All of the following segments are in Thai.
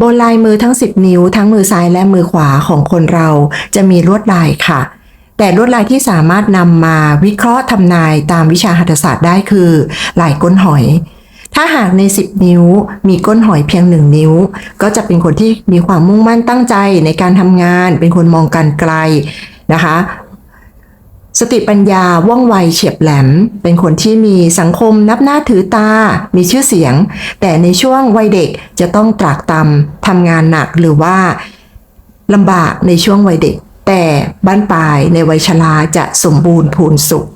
บนลายมือทั้ง 10 นิ้ว ทั้งมือซ้ายและมือขวาของคนเราจะมีลวดลายค่ะ แต่ลวดลายที่สามารถนำมาวิเคราะห์ทำนายตามวิชาหัตถศาสตร์ได้คือลายก้นหอย ถ้าหากใน 10 นิ้ว มีก้นหอยเพียงหนึ่งนิ้ว ก็จะเป็นคนที่มีความมุ่งมั่นตั้งใจในการทำงาน เป็นคนมองการไกลนะคะ สติปัญญาว่องไวเฉียบแหลม เป็นคนที่มีสังคมนับหน้าถือตา มีชื่อเสียง แต่ในช่วงวัยเด็กจะต้องตรากตำทำงานหนักหรือว่าลำบากในช่วงวัยเด็ก แต่บ้านปลายในวัยชราจะสมบูรณ์พูนสุข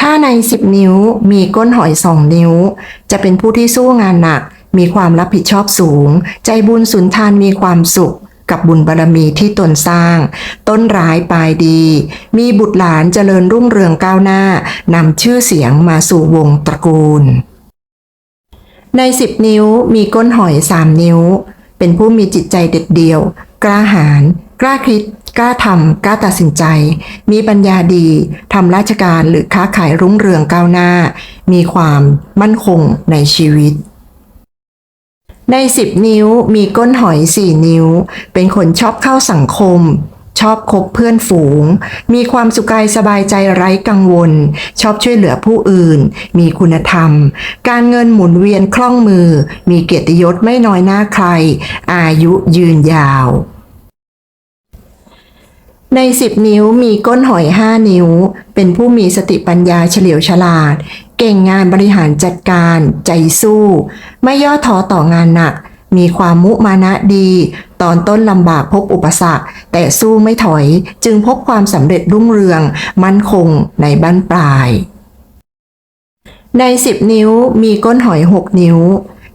ถ้าใน 10 นิ้วมีก้นหอย 2 นิ้ว จะเป็นผู้ที่สู้งานหนัก มีความรับผิดชอบสูง ใจบุญสุนทานมีความสุข กับบุญบารมีที่ตนสร้าง ต้นร้ายปลายดี มีบุตรหลานเจริญรุ่งเรืองก้าวหน้านำชื่อเสียงมาสู่วงตระกูล ใน 10 นิ้วมีก้นหอย 3 นิ้ว เป็นผู้มีจิตใจเด็ดเดี่ยว กล้าหาญกล้าคิดกล้าทำกล้าตัดสินใจ มีปัญญาดีทำราชการหรือค้าขายรุ่งเรืองก้าวหน้า มีความมั่นคงในชีวิต ใน 10 นิ้วมีก้นหอย 4 นิ้ว เป็นคนชอบเข้าสังคม ชอบคบเพื่อนฝูง มีความสุขกายสบายใจไร้กังวล ชอบช่วยเหลือผู้อื่น มีคุณธรรม การเงินหมุนเวียนคล่องมือ มีเกียรติยศไม่น้อยหน้าใคร อายุยืนยาวใน 10 นิ้วมีก้นหอย 5 นิ้ว เป็นผู้มีสติปัญญาเฉลียวฉลาด เก่งงานบริหารจัดการ ใจสู้ ไม่ย่อท้อต่องานหนัก มีความมุมานะดี ตอนต้นลำบากพบอุปสรรค แต่สู้ไม่ถอย จึงพบความสำเร็จรุ่งเรือง มั่นคงในบ้านปลาย ใน 10 นิ้วมีก้นหอย 6 นิ้ว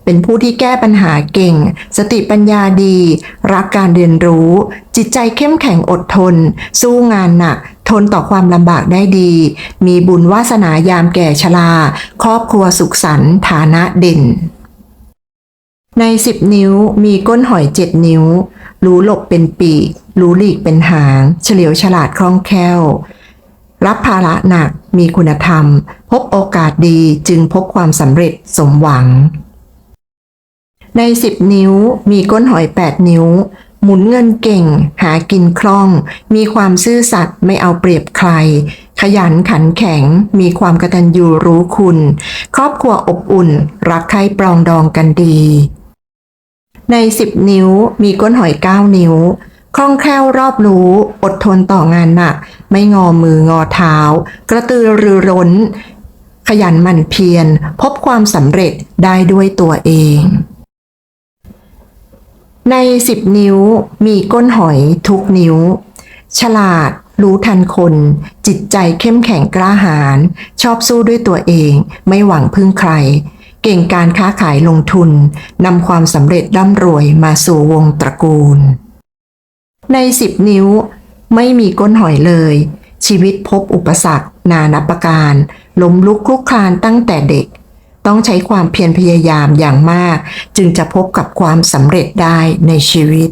เป็นผู้ที่แก้ปัญหาเก่ง สติปัญญาดี รักการเรียนรู้ จิตใจเข้มแข็งอดทน สู้งานหนัก ทนต่อความลำบากได้ดี มีบุญวาสนายามแก่ชรา ครอบครัวสุขสันต์ฐานะเด่น ใน 10 นิ้วมีก้นหอย 7 นิ้ว รู้หลบเป็นปีก รู้หลีกเป็นหาง เฉลียวฉลาดคล่องแคล่ว รับภาระหนัก มีคุณธรรม พบโอกาสดีจึงพบความสำเร็จสมหวังใน 10 นิ้วมีก้นหอย 8 นิ้ว หมุนเงินเก่ง หากินคล่อง มีความซื่อสัตย์ไม่เอาเปรียบใคร ขยันขันแข็ง มีความกตัญญูรู้คุณ ครอบครัวอบอุ่น รักใคร่ปรองดองกันดี ใน 10 นิ้วมีก้นหอย 9 นิ้ว คล่องแคล่วรอบรู้ อดทนต่องานหนัก ไม่งอมืองอเท้า กระตือรือร้น ขยันหมั่นเพียร พบความสำเร็จได้ด้วยตัวเอง ใน10นิ้วมีก้นหอยทุกนิ้ว ฉลาด รู้ทันคน จิตใจเข้มแข็งกล้าหาญชอบสู้ด้วยตัวเอง ไม่หวังพึ่งใคร เก่งการค้าขายลงทุนนำความสำเร็จร่ำรวยมาสู่วงตระกูล ใน10นิ้ว ไม่มีก้นหอยเลย ชีวิตพบอุปสรรค นานับประการ ล้มลุกคลุกคลานตั้งแต่เด็ก ต้องใช้ความเพียรพยายามอย่างมาก จึงจะพบกับความสำเร็จได้ในชีวิต